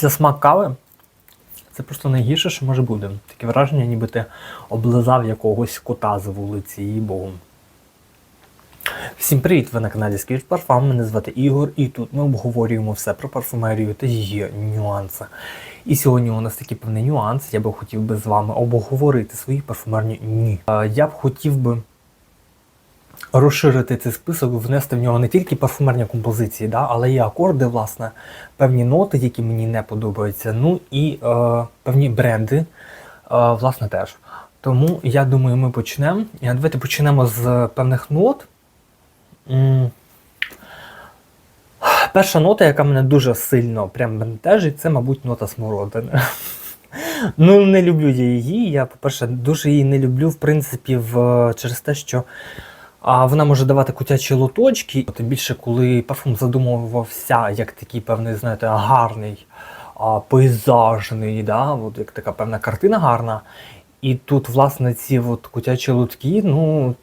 Після смак кави це просто найгірше, що може бути. Таке враження, ніби ти облизав якогось кота з вулиці, їй богу. Всім привіт! Ви на каналі Скіч Парфам. Мене звати Ігор, і тут ми обговорюємо все про парфумерію та її нюанси. І сьогодні у нас такий певний нюанс. Я би хотів би з вами обговорити свої парфумерні ні. Е, Я б хотів би розширити цей список, внести в нього не тільки парфумерні композиції, да, але і акорди, власне, певні ноти, які мені не подобаються, ну і е, певні бренди, е, власне, теж. Тому я думаю, ми почнемо. Давайте почнемо з певних нот. Перша нота, яка мене дуже сильно прям бентежить, це, мабуть, нота смородини. Ну, не люблю я її. Я, по-перше, дуже її не люблю, в принципі, в, через те, що а, вона може давати кутячі лоточки. Тим більше, коли парфум задумувався як такий певний, знаєте, гарний, а, пейзажний, да? от як така певна картина гарна. І тут, власне, ці от кутячі лотки, ну.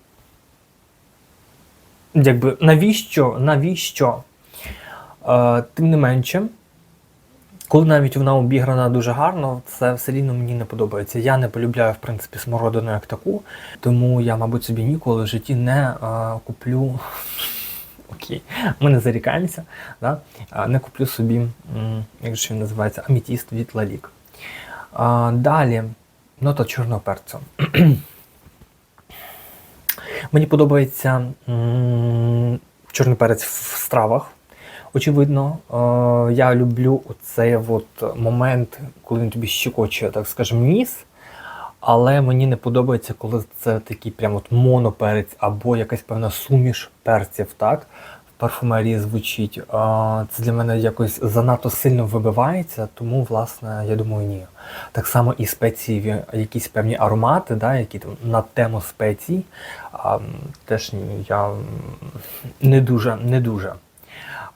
Якби навіщо? Навіщо? Е, тим не менше, коли навіть вона обіграна дуже гарно, це все рівно мені не подобається. Я не полюбляю, в принципі, смородину як таку, тому я, мабуть, собі ніколи в житті не е, куплю. Окей, ми не зарікаємося, да? Е, не куплю собі, як же він називається, амітіст від Лалік. Е, далі, нота чорного перцю. Мені подобається м, чорний перець в стравах. Очевидно, е, я люблю цей момент, коли він тобі щекоче, так скажемо, ніс. Але мені не подобається, коли це такий прям от моноперець або якась певна суміш перців, так? В парфумерії звучить. Е, Це для мене якось занадто сильно вибивається, тому, власне, я думаю, ні. Так само і спеції, якісь певні аромати, да, які там на тему спецій. Теж я не дуже, не дуже.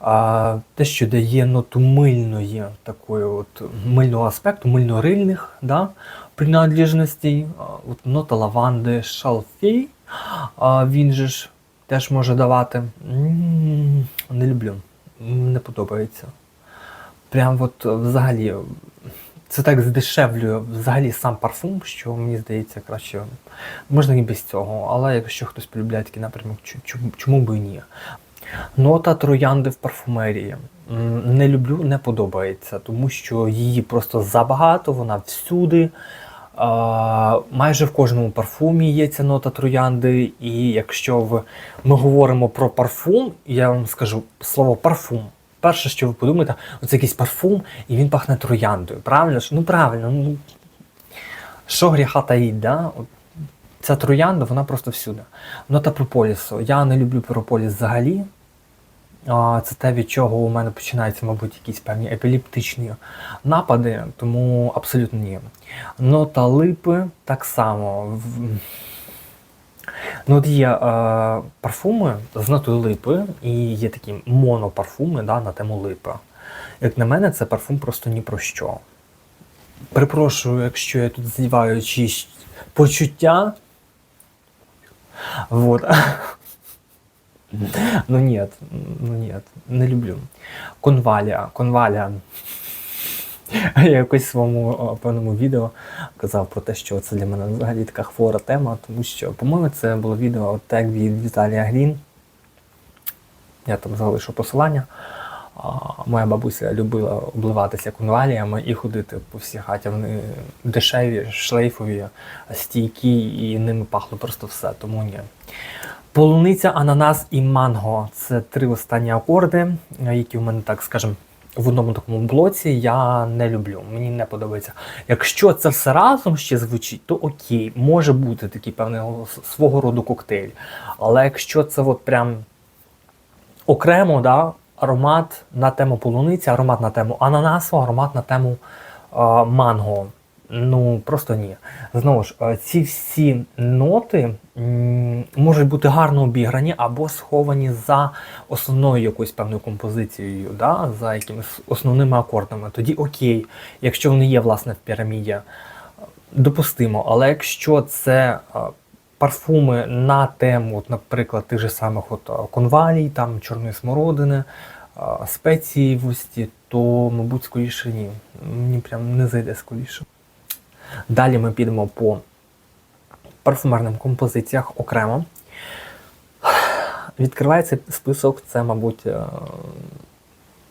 А те, що дає ноту мильної, такої от мильного аспекту, мильно-рильних да, принадлежностей, от нота лаванди, шалфей, а, він же ж теж може давати. Не люблю, не подобається. Прям от взагалі, це так здешевлює взагалі сам парфум, що мені здається, краще можна і без цього, але якщо хтось полюбляє такий напрямок, чому, чому би і ні? Нота троянди в парфумерії. Не люблю, не подобається, тому що її просто забагато, вона всюди. А, майже в кожному парфумі є ця нота троянди. І якщо ви, ми говоримо про парфум, я вам скажу слово парфум. Перше, що ви подумаєте, оце якийсь парфум, і він пахне трояндою. Правильно? Ну правильно, ну що гріха таїть, да? Ця троянда, вона просто всюди. Нота прополісу. Я не люблю прополіс взагалі. Це те, від чого у мене починаються, мабуть, якісь певні епілептичні напади, тому абсолютно ні. Нота липи так само. Ну, от є е, парфуми з нотою липи, і є такі монопарфуми да, на тему липи. Як на мене, це парфум просто ні про що. Перепрошую, якщо я тут здіваю чиїсь почуття. Вот. Ну нет, ну нет, не люблю. Конвалія, конвалія. Я якось в своєму певному відео казав про те, що це для мене взагалі така хвора тема, тому що, по-моєму, це було відео тег від Віталія Грін. Я там залишу посилання. Моя бабуся любила обливатися конваліями і ходити по всій хаті. Вони дешеві, шлейфові, стійкі, і ними пахло просто все, тому ні. Полуниця, ананас і манго це три останні акорди, які в мене, так скажемо, в одному такому блоці я не люблю. Мені не подобається. Якщо це все разом ще звучить, то окей, може бути такий певний свого роду коктейль. Але якщо це от прям окремо, да, аромат на тему полуниці, аромат на тему ананасу, аромат на тему е, манго. Ну просто ні. Знову ж, е, ці всі ноти можуть бути гарно обіграні або сховані за основною якоюсь певною композицією, да, за якимись основними акордами. Тоді окей, якщо вони є власне в піраміді, допустимо. Але якщо це е, парфуми на тему, от, наприклад, тих же самих от, е, конвалій, там чорної смородини, а, спеціївості, то, мабуть, скоріше ні. Мені прям не зайде скоріше. Далі ми підемо по парфумерним композиціях окремо. Відкривається список, це, мабуть, е,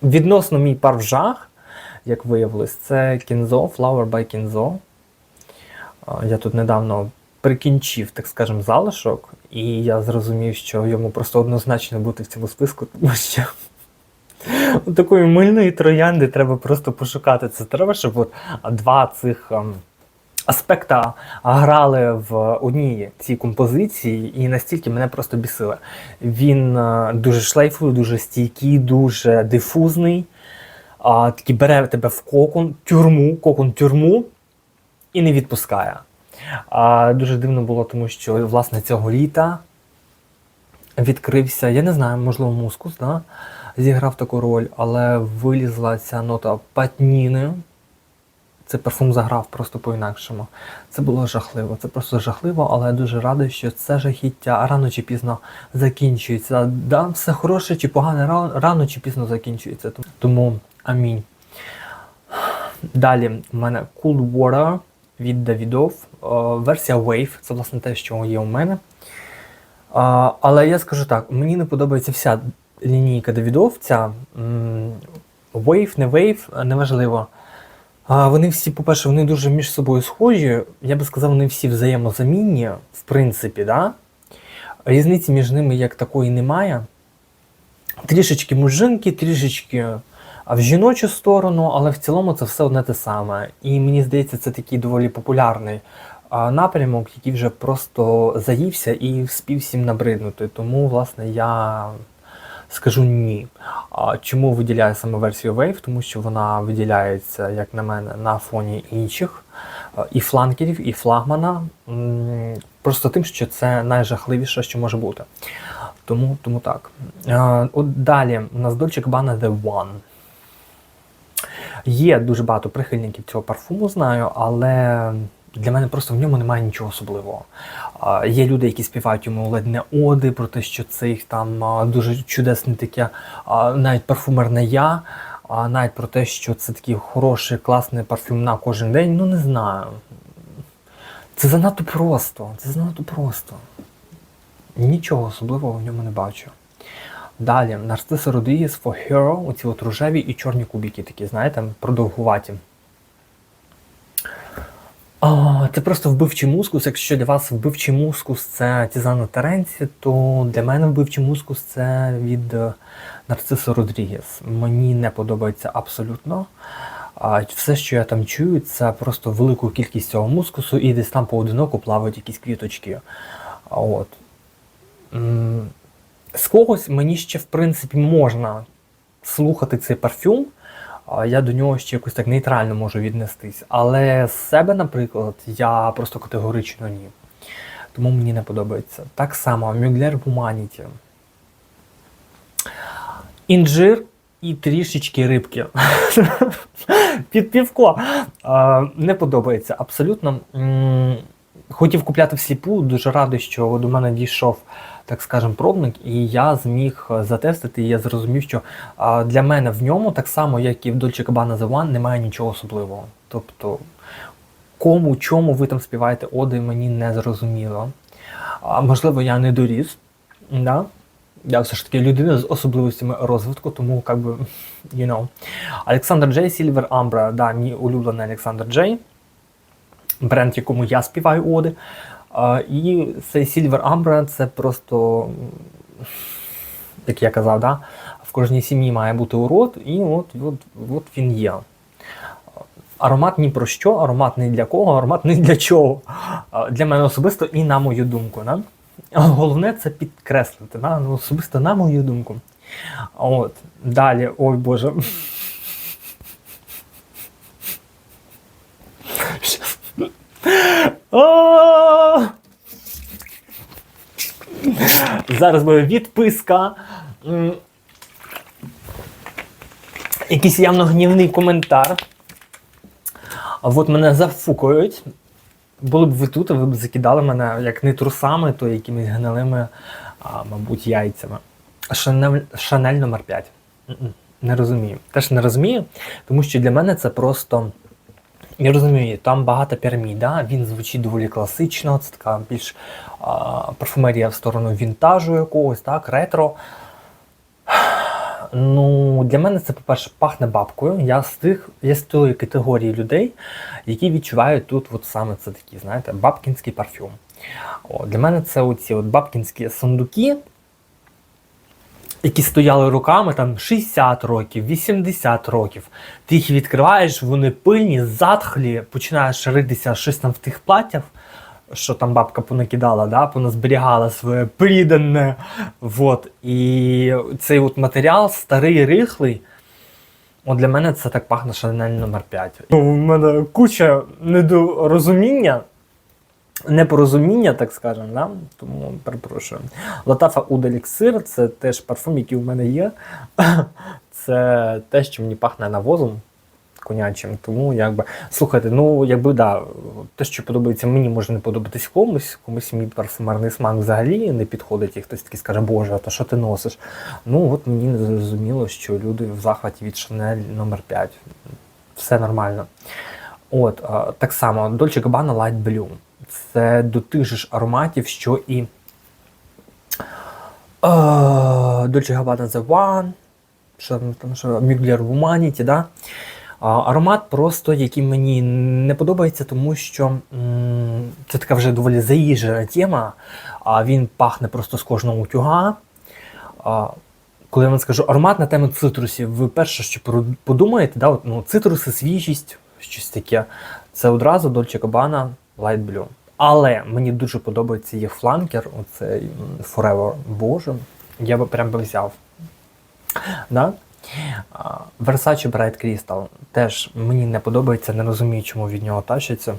відносно мій пар в жах, як виявилось, це Кінзо, Flower by Кінзо. Я тут недавно прикінчив, так скажемо, залишок, і я зрозумів, що йому просто однозначно бути в цьому списку, тому що такої мильної троянди треба просто пошукати. Це треба, щоб от два цих ем, аспекта грали в одній цій композиції, і настільки мене просто бісили. Він е, дуже шлейфовий, дуже стійкий, дуже дифузний. А, такий бере тебе в кокон, тюрму, кокон тюрму і не відпускає. А, дуже дивно було, тому що власне цього літа відкрився, я не знаю, можливо, мускус, да? зіграв таку роль, але вилізла ця нота патніни. Цей парфум заграв просто по-інакшому. Це було жахливо. Це просто жахливо, але я дуже радий, що це жахіття рано чи пізно закінчується. Да, все хороше чи погане рано, чи пізно закінчується. Тому амінь. Далі у мене Cool Water від Davidoff. Е, Версія Wave. Це власне те, що є у мене. Але я скажу так, мені не подобається вся лінійка Davidoff, ця Wave, не Wave, неважливо. А, вони всі, по-перше, вони дуже між собою схожі. Я би сказав, вони всі взаємозамінні, в принципі, да? різниці між ними як такої немає. Трішечки мужинки, трішечки в жіночу сторону, але в цілому це все одне те саме. І мені здається, це такий доволі популярний напрямок, який вже просто заївся і вспів всім набриднути. Тому, власне, я скажу ні. Чому виділяю саме версію Wave? Тому що вона виділяється, як на мене, на фоні інших і фланкерів, і флагмана. Просто тим, що це найжахливіше, що може бути. Тому, тому так. От далі у нас Dolce Gabbana The One. Є дуже багато прихильників цього парфуму, знаю, але для мене просто в ньому немає нічого особливого. Є люди, які співають йому ледь не оди про те, що це їх там дуже чудесне таке, навіть парфумерне я, а навіть про те, що це такий хороший, класний парфюм на кожен день. Ну не знаю. Це занадто просто. Це занадто просто. Нічого особливого в ньому не бачу. Далі, Narciso Rodriguez for Hero, оці от рожеві і чорні кубики такі, знаєте, продовгуваті. А, це просто вбивчий мускус. Якщо для вас вбивчий мускус це Тізана Теренці, то для мене вбивчий мускус це від е, Нарцисо Родрігес. Мені не подобається абсолютно. А все, що я там чую, це просто велику кількість цього мускусу і десь там поодиноко плавають якісь квіточки. От. З когось мені ще, в принципі, можна слухати цей парфюм. Я до нього ще якось так нейтрально можу віднестись. Але з себе, наприклад, я просто категорично ні. Тому мені не подобається. Так само Мюглер Humanity. Інжир і трішечки рибки. Під півко. Не подобається абсолютно. Хотів купляти всліпу, дуже радий, що до мене дійшов, так скажем, пробник, і я зміг затестити, і я зрозумів, що для мене в ньому, так само, як і в Dolce Gabbana The One, немає нічого особливого. Тобто, кому, чому ви там співаєте оди, мені не зрозуміло. А, можливо, я не доріс. Да? Я все ж таки людина з особливостями розвитку, тому як би, you know. Олександр Джей, Silver Umbra, да, мій улюблений Олександр Джей, бренд, якому я співаю оди. І цей Silver Umbra це просто, як я казав, да, в кожній сім'ї має бути урод, і от, от, от він є. Аромат ні про що, аромат не для кого, аромат не для чого. Для мене особисто і на мою думку. Да? Головне це підкреслити, да? ну, особисто на мою думку. От. Далі, ой Боже. Щас. А! Зараз буде відписка. Якийсь явно гнівний коментар. От мене зафукують. Були б ви тут, ви б закидали мене як не трусами, то якимись гнилими, а, мабуть, яйцями. Шанель, Шанель номер 5. Не розумію. Теж не розумію, тому що для мене це просто. Я розумію, там багато пірамід, да? він звучить доволі класично, це така більш а, парфумерія в сторону вінтажу якогось, так, ретро. Ну, для мене це, по-перше, пахне бабкою. Я з тих, я з тої категорії людей, які відчувають тут от саме це такі, знаєте, бабкінський парфюм. О, для мене це оці от бабкінські сундуки, які стояли руками там 60 років, 80 років. Ти їх відкриваєш, вони пильні, затхлі, починаєш ритися щось там в тих платтях, що там бабка понакидала, да, поназберігала своє придане. Вот. І цей от матеріал старий, рихлий. От для мене це так пахне Шанель номер 5. У мене куча недорозуміння, непорозуміння, так скажемо, да? тому перепрошую. Латафа Уд Еліксир це теж парфум, який у мене є. Це те, що мені пахне навозом конячим. Тому якби слухайте, ну якби да, те, що подобається мені, може не подобатись комусь, комусь мій парфумерний смак взагалі не підходить, і хтось такий скаже, Боже, а то що ти носиш? Ну от мені не зрозуміло, що люди в захваті від Chanel номер 5 Все нормально. От, так само, Dolce Gabbana Light Blue. Це до тих же ж ароматів, що і а, Dolce Gabbana The One, що там, що Mugler Humanity, да? Аромат просто, який мені не подобається, тому що м, це така вже доволі заїжджена тема, а він пахне просто з кожного утюга. А, коли я вам скажу аромат на тему цитрусів, ви перше, що подумаєте, да, от, ну, цитруси, свіжість, щось таке, це одразу Dolce Gabbana Light Blue. Але мені дуже подобається їх фланкер, оцей Forever Боже. Я би прям би взяв. Да? Versace Bright Crystal теж мені не подобається, не розумію, чому від нього тащиться.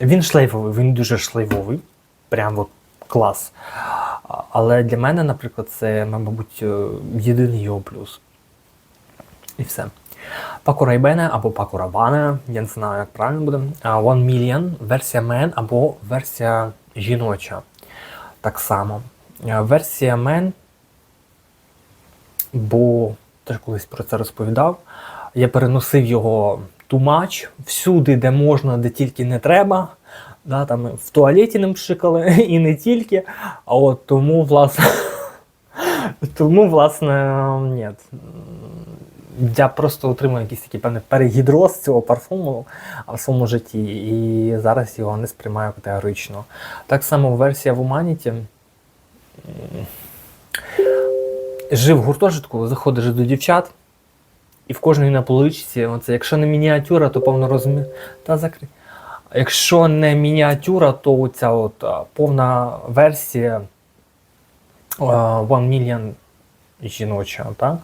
Він шлейфовий, він дуже шлейфовий, прям от клас. Але для мене, наприклад, це, мабуть, е, єдиний його плюс. І все. Паку Райбене або Паку Рабане, я не знаю, як правильно буде. One Million, версія Men або версія жіноча. Так само. Версія Men бо теж колись про це розповідав. Я переносив його much, всюди, де можна, де тільки не треба. Да, там в туалеті ним пшикали і не тільки. А от тому, власне, тому, власне, ні. Я просто отримав якийсь такий певний перегідроз цього парфуму в своєму житті, і зараз його не сприймаю категорично. Так само версія в Humanity. жив в гуртожитку, заходиш до дівчат, і в кожної на поличці, оце, якщо не мініатюра, то повно розумі... Та закрий. Якщо не мініатюра, то оця от повна версія а, One Million жіноча, так?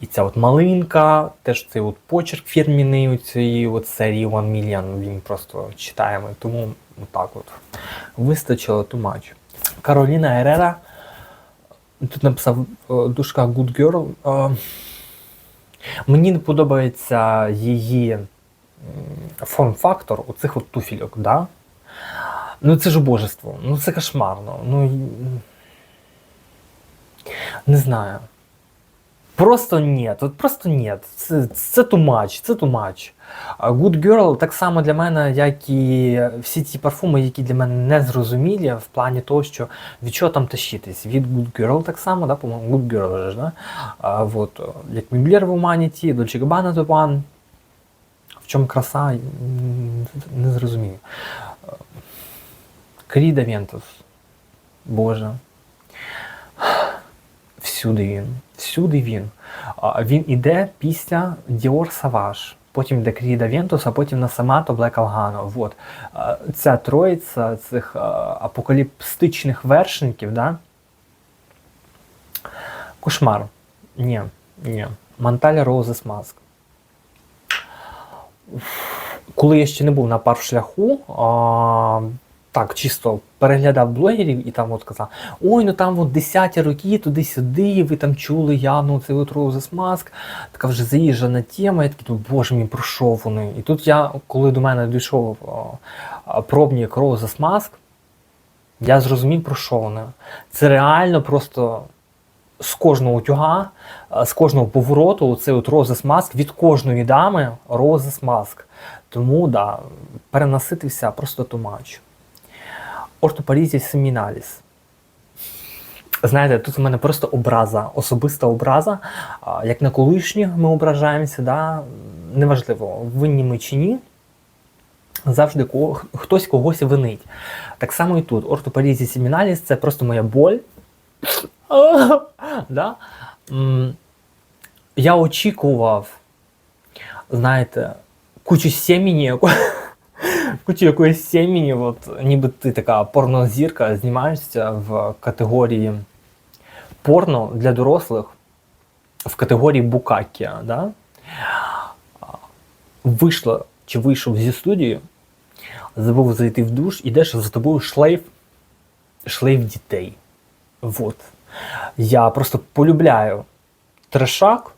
І ця от малинка, теж цей от почерк фірміний у цієї от серії One Million, він просто читаємо. Тому отак от. Вистачило much. Кароліна Ерера. Тут написав е, дужка Good Girl. Е, Мені не подобається її форм-фактор у цих от туфельок, да? Ну це ж божество, ну це кошмарно. Ну не знаю. Просто ні, от просто ні. Це, це much, це much. Good Girl так само для мене, як і всі ті парфуми, які для мене не зрозумілі, в плані того, що від чого там тащитись. Від Good Girl так само, да, по-моєму, Good Girl да? А, вот, о, як Mugler в Humanity, Dolce Gabbana One. В чому краса, не зрозумію. Кріда Вентус. Боже. Всюди він. Всюди він. Він іде після Dior Savage. Потім йде Кріда Вентус, а потім на Самато Black Algano. Вот. Ця троїця цих апокаліптичних вершників, да? Кошмар. Ні, ні. Монталя Roses Mask. Коли я ще не був на паршляху, а, так, чисто переглядав блогерів і там от казав: ой, ну там от 10 роки, туди-сюди, ви там чули явно цей от Roses Mask, така вже заїжджена тема. Я такий, думаю, боже мій, про що вони? І тут я, коли до мене дійшов пробник Roses Mask, я зрозумів, про що вони. Це реально просто з кожного утюга, е, з кожного повороту, цей от розис маск від кожної дами розис маск. Тому да, перенаситився просто тумач. Ортопарізі семіналіс. Знаєте, тут у мене просто образа, особиста образа. Як на колишніх ми ображаємося, да? неважливо, винні ми чи ні. Завжди ко- хтось когось винить. Так само і тут. Ортопарізі семіналіс це просто моя боль. да? Я очікував, знаєте, кучу сімені, кучу якоїсь сімені, от, ніби ти така порнозірка, знімаєшся в категорії порно для дорослих, в категорії Букакія. Да? Вийшла чи вийшов зі студії, забув зайти в душ, ідеш за тобою шлейф, шлейф дітей. Вот. Я просто полюбляю трешак,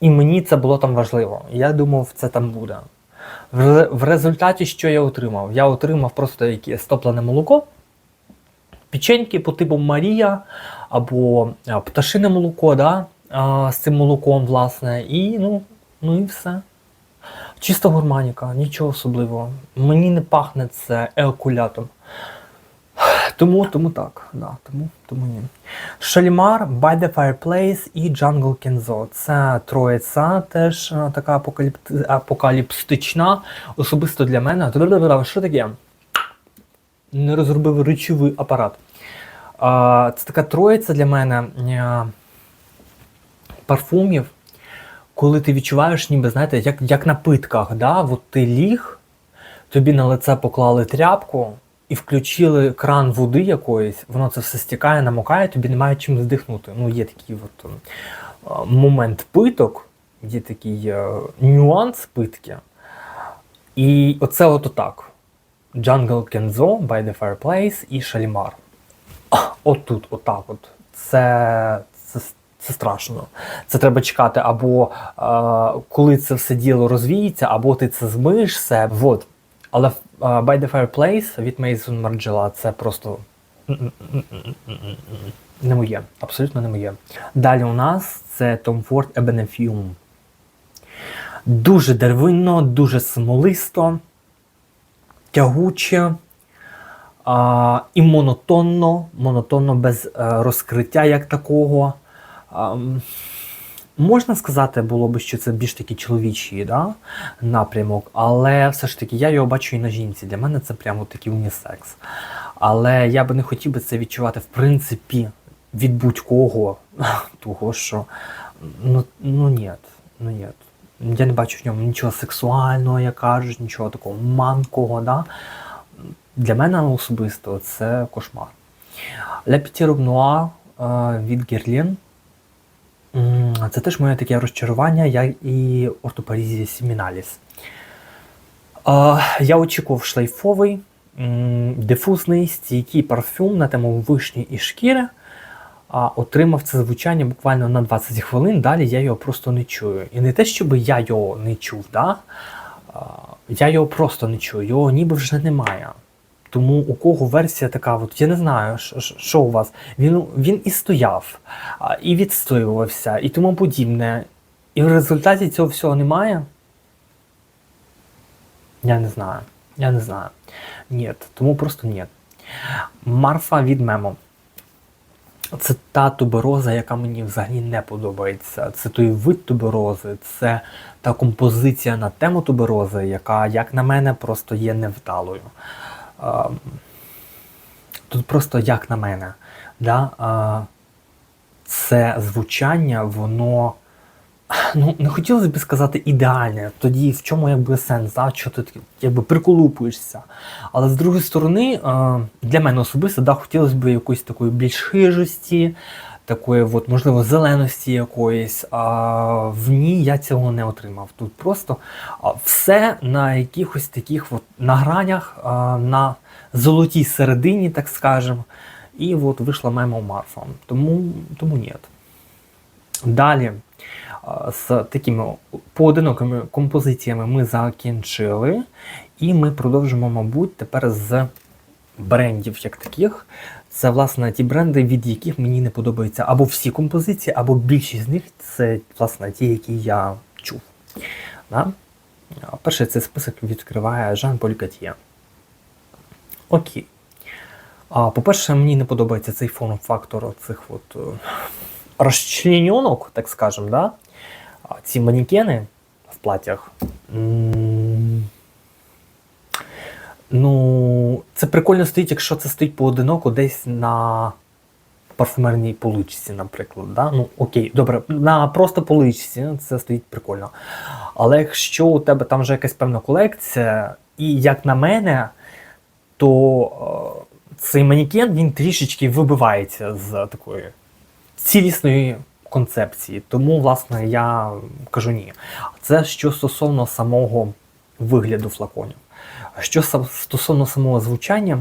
і мені це було там важливо. Я думав, це там буде. В, результаті, що я отримав? Я отримав просто якесь топлене молоко, печеньки по типу Марія або пташине молоко, да? з цим молоком, власне, і ну, ну і все. Чиста гурманіка, нічого особливого. Мені не пахне це еокулятом. Тому, тому так, да, тому, тому ні. Шалімар, By the Fireplace і Jungle Kenzo. Це троїця, теж е, така апокаліпти- апокаліпстична. Особисто для мене. Що таке? Не розробив речовий апарат. Це така троїця для мене е, парфумів, коли ти відчуваєш, ніби, знаєте, як, як на питках, да? От ти ліг, тобі на лице поклали тряпку і включили кран води якоїсь, воно це все стікає, намокає, тобі немає чим здихнути. Ну, є такий от, е, момент питок, є такий е, нюанс питки. І оце от отак. Jungle Kenzo, By the Fireplace і Шалімар. От тут, отак от. Це, це, це страшно. Це треба чекати, або е, коли це все діло розвіється, або ти це змиєш все. Вот. Але By the Fireplace від Mason Margiela це просто не моє. Абсолютно не моє. Далі у нас це Tom Ford Ebenefium. Дуже деревинно, дуже смолисто, тягуче а, і монотонно, монотонно без е, розкриття як такого. А, можна сказати, було би, що це більш такий чоловічий да, напрямок, але все ж таки я його бачу і на жінці. Для мене це прямо такий унісекс. Але я би не хотів би це відчувати в принципі від будь-кого, того що ну, ну ні, ну ні. Я не бачу в ньому нічого сексуального, як кажуть, нічого такого манкого. Да? Для мене особисто це кошмар. Robe Noir е, від Герлін. Це теж моє таке розчарування, як і ортопарізія Семіналіс. Е, Я очікував шлейфовий, дифузний, стійкий парфюм на тему вишні і шкіри. А отримав це звучання буквально на 20 хвилин, далі я його просто не чую. І не те, щоб я його не чув, да? я його просто не чую, його ніби вже немає. Тому у кого версія така, от я не знаю, що- у вас. Він, він і стояв, і відстоювався, і тому подібне. І в результаті цього всього немає. Я не знаю. Я не знаю. Ні, тому просто ні. Марфа від мемо. Це та тубероза, яка мені взагалі не подобається. Це той вид туберози, це та композиція на тему туберози, яка, як на мене, просто є невдалою. Тут просто як на мене, да, це звучання, воно. Ну, не хотілося б сказати ідеальне. Тоді в чому якби сенс, да? що ти якби приколупуєшся. Але з другої сторони, для мене особисто да, хотілося б якоїсь такої більш хижості, такої, от, можливо, зеленості якоїсь. А в ній я цього не отримав. Тут просто все на якихось таких от, на гранях, на золотій середині, так скажемо. І от вийшла мемо Марфа. Тому, тому ні. Далі з такими поодинокими композиціями ми закінчили. І ми продовжимо, мабуть, тепер з брендів як таких. Це власне ті бренди, від яких мені не подобаються або всі композиції, або більшість з них це власне ті, які я чув. Да? Перший цей список відкриває Жан-Поль Готьє. Окей. А, по-перше, мені не подобається цей форм-фактор цих от е, розчленьонок, так скажем, да? Ці манекени в платях. Ну, це прикольно стоїть, якщо це стоїть поодиноко десь на парфумерній поличці, наприклад. Да? Ну, окей, добре, на просто поличці це стоїть прикольно. Але якщо у тебе там вже якась певна колекція, і як на мене, то е, цей манікен він трішечки вибивається з такої цілісної концепції. Тому, власне, я кажу ні. Це що стосовно самого вигляду флаконів. Що стосовно самого звучання,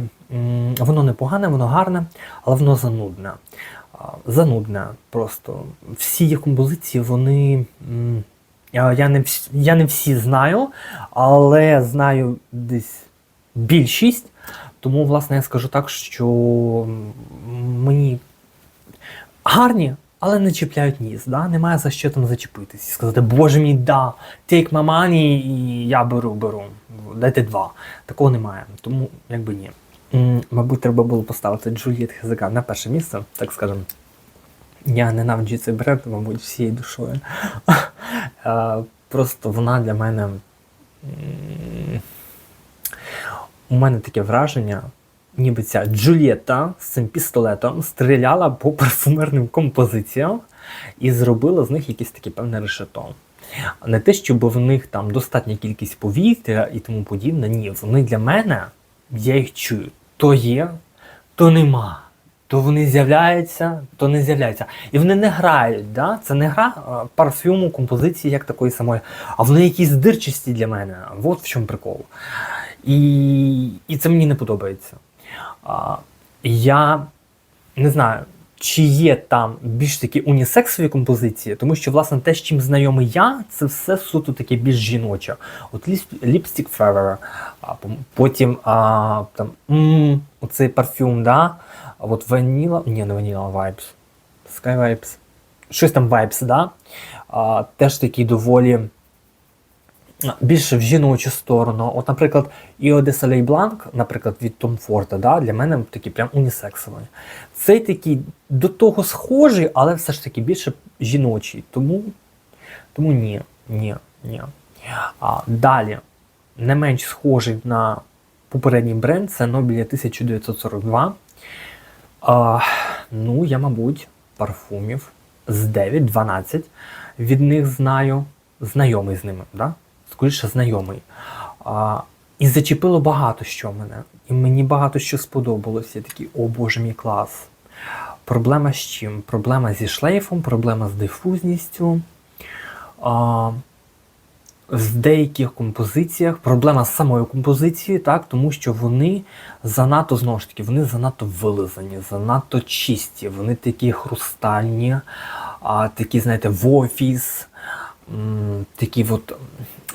воно не погане, воно гарне, але воно занудне. Занудне просто. Всі їх композиції, вони. Я, не, вс- я не всі знаю, але знаю десь більшість. Тому, власне, я скажу так, що мені гарні, але не чіпляють ніс. Да? Немає за що там зачепитись і сказати, боже мій, да, take my money, і я беру, беру. Дайте два. Такого немає. Тому якби ні. Мабуть, треба було поставити Джульєт Хезека на перше місце, так скажемо. Я ненавиджу цей бренд, мабуть, всією душою. Е, Просто вона для мене. У мене таке враження, ніби ця Джульєта з цим пістолетом стріляла по парфумерним композиціям і зробила з них якесь таке певне решето. Не те, щоб в них там достатня кількість повітря і тому подібне. Ні, вони для мене, я їх чую, то є, то нема. То вони з'являються, то не з'являються. І вони не грають. Да? Це не гра парфюму, композиції як такої самої, а вони якісь дирчасті для мене. От в чому прикол. І, і це мені не подобається. А, я не знаю, чи є там більш такі унісексові композиції, тому що, власне, те, з чим знайомий я, це все суто таке більш жіноче. От Lipstick Forever, а потім а, там, м, оцей парфюм, да? а от Vanilla, ні, не Vanilla Vibes, Sky Vibes, щось там Vibes, да? а, теж такий доволі більше в жіночу сторону. От, наприклад, Io de Soleil Blanc, наприклад, від Tom Ford, да, для мене такий прям унісексовий. Цей такий до того схожий, але все ж таки більше жіночий. Тому, тому ні, ні, ні. А далі, не менш схожий на попередній бренд, це Nobile 1942. А, ну, я, мабуть, парфумів з 9-12 від них знаю, знайомий з ними, да? Скоріше знайомий. А, і зачепило багато що мене. І мені багато що сподобалось. Я такий, о боже мій клас. Проблема з чим? Проблема зі шлейфом, проблема з дифузністю. А, в деяких композиціях проблема з самою композицією, так, тому що вони занадто знову ж таки, вони занадто вилизані, занадто чисті, вони такі хрустальні, а, такі, знаєте, в офіс, м, такі от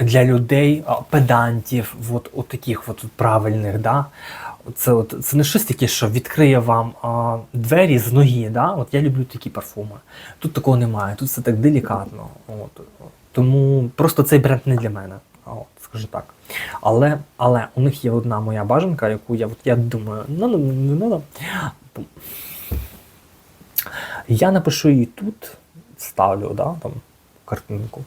для людей, педантів, от, от таких от правильних. Да? Це, от, це не щось таке, що відкриє вам а, двері з ноги. Да? От я люблю такі парфуми. Тут такого немає, тут все так делікатно. От. Тому просто цей бренд не для мене. От, скажу так. Але, але у них є одна моя бажанка, яку я, от, я думаю, ну, ну, ну, ну, ну. Я напишу її тут, ставлю, да, там, картинку.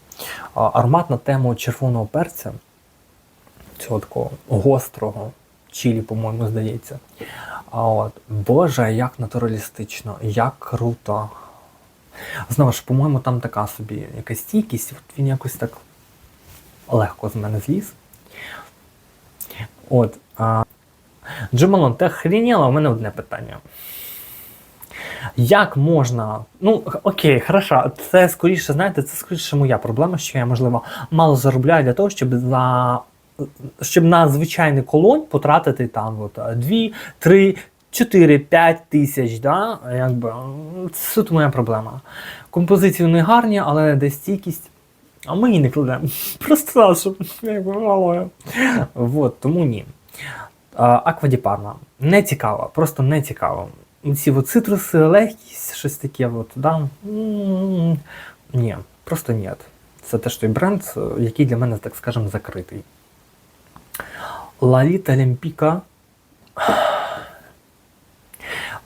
А, Аромат на тему червоного перця, цього такого гострого, чилі, по-моєму, здається. А от, Боже, як натуралістично, як круто. Знову ж, по-моєму, там така собі якась стійкість, от він якось так легко з мене зліз. От. А... Джумалон, ти охренела? У мене одне питання. Як можна. Ну, окей, хорошо, це скоріше, знаєте, це скоріше моя проблема, що я, можливо, мало заробляю для того, щоб за. Щоб на звичайний колонь потратити там от 2, 3, 4, 5 тисяч, да? Якби, це суто моя проблема. Композиції не гарні, але де стійкість. А ми її не кладемо. Просто щоб якби мало. Вот, тому ні. А, Аква ді Парма. Не цікаво, просто не цікаво. Ці от цитруси, легкість, щось таке, от, да? ні, просто ні. Це теж той бренд, е, який для мене, так скажемо, закритий. Лаліта Лімпіка.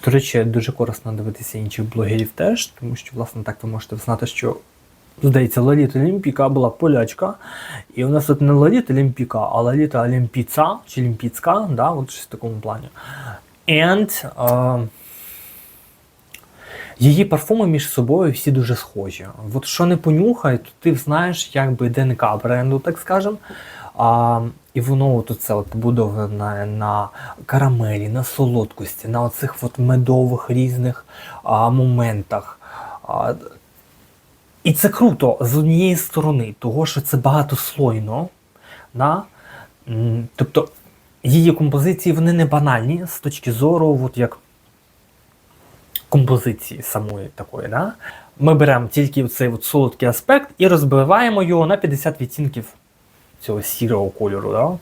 До речі, дуже корисно дивитися інших блогерів теж, тому що, власне, так ви можете знати, що, здається, Лаліта Олімпіка була полячка. І у нас тут не Лаліта Олімпіка, а Лаліта Олімпіца чи Олімпіцька, да, от щось в такому плані. And е, її парфуми між собою всі дуже схожі. От що не понюхай, то ти знаєш якби ДНК бренду, так скажемо. А, і воно от це от побудоване на карамелі, на солодкості, на оцих от медових різних а, моментах. А, і це круто з однієї сторони, того що це багатослойно. Да? Тобто її композиції вони не банальні з точки зору, от як композиції самої такої. Да? Ми беремо тільки цей от солодкий аспект і розбиваємо його на 50 відтінків цього сірого кольору. Да?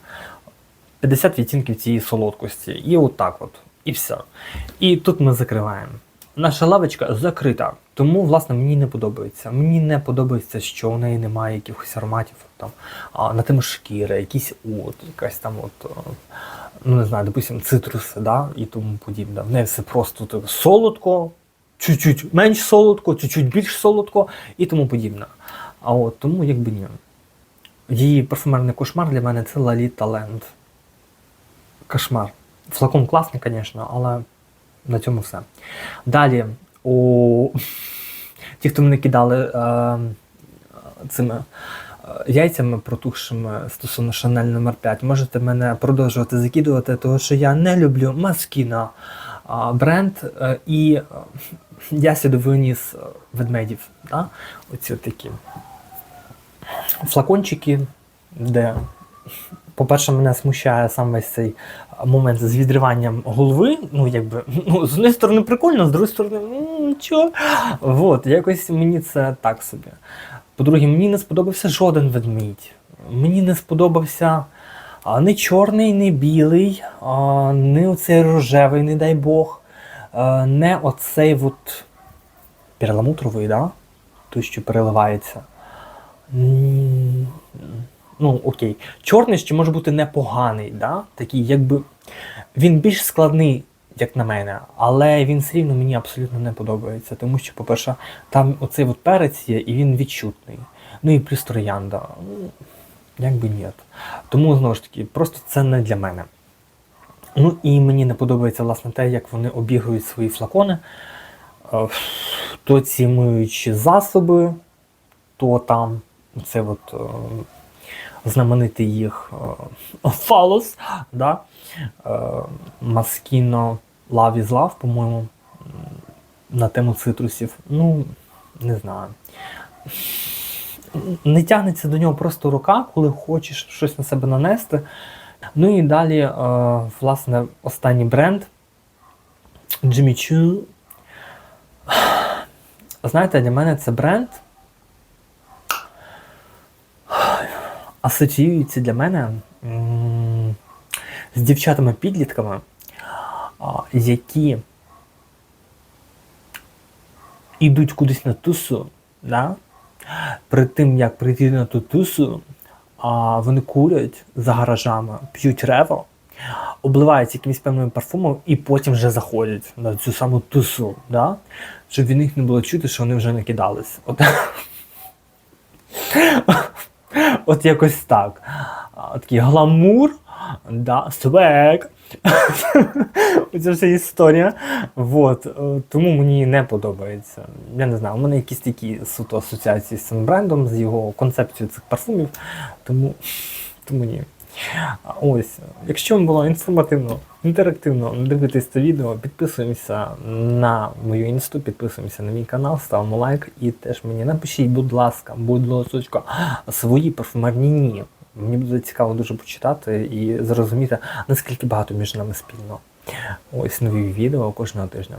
50 відтінків цієї солодкості. І отак от. І все. І тут ми закриваємо. Наша лавочка закрита. Тому, власне, мені не подобається. Мені не подобається, що у неї немає якихось ароматів там, на тему шкіри, якісь от, якась там от, е, ну не знаю, допустим, цитруси, да, і тому подібне. В неї все просто так солодко, чуть-чуть менш солодко, чуть-чуть більш солодко і тому подібне. А от тому якби ні. Її парфумерний кошмар для мене це Лалі Талент. Кошмар. Флакон класний, звісно, але на цьому все. Далі, у ті, хто мене кидали е, цими е, яйцями протухшими стосовно Шанель номер 5 можете мене продовжувати закидувати, тому що я не люблю Маскіна е, бренд, і я сюди виніс ведмедів. Да? Оці такі флакончики, де, по-перше, мене смущає сам весь цей момент з відриванням голови. Ну, якби, ну, з однієї сторони прикольно, з другої сторони, м, чого? От, якось мені це так собі. По-друге, мені не сподобався жоден ведмідь. Мені не сподобався а, не чорний, не білий, а, не оцей рожевий, не дай Бог, а, не оцей от перламутровий, да? той, що переливається. Ну, окей. Чорний ще може бути непоганий, да? такий, якби. Він більш складний, як на мене, але він все рівно мені абсолютно не подобається. Тому що, по-перше, там оцей от перець є, і він відчутний. Ну і плюс троянда. Ну, якби ні. Тому, знову ж таки, просто це не для мене. Ну і мені не подобається власне те, як вони обігрують свої флакони. Е, То ці миючі засоби, то там це от е, знаменитий їх е, фалос, да? е, Маскіно Love is Love, по-моєму, на тему цитрусів. Ну, не знаю. Не тягнеться до нього просто рука, коли хочеш щось на себе нанести. Ну і далі, е, власне, останній бренд Jimmy Choo. Знаєте, для мене це бренд асоціюється для мене з дівчатами-підлітками, які йдуть кудись на тусу, да? перед тим як прийти на ту тусу, вони курять за гаражами, п'ють рево, обливаються якимось певним парфумом і потім вже заходять на цю саму тусу, да? щоб від них не було чути, що вони вже накидались. От. От якось так. Такий гламур, да, свек. Оця вся історія. Вот. е, Тому мені не подобається. Я не знаю, у мене якісь такі суто асоціації з цим брендом, з його концепцією цих парфумів. Тому, тому ні. Ось, якщо вам було інформативно, інтерактивно дивитись це відео, підписуємося на мою інсту, підписуємося на мій канал, ставимо лайк і теж мені напишіть, будь ласка, будь ласка, свої парфумерні ні. Мені буде цікаво дуже почитати і зрозуміти, наскільки багато між нами спільно. Ось нові відео кожного тижня.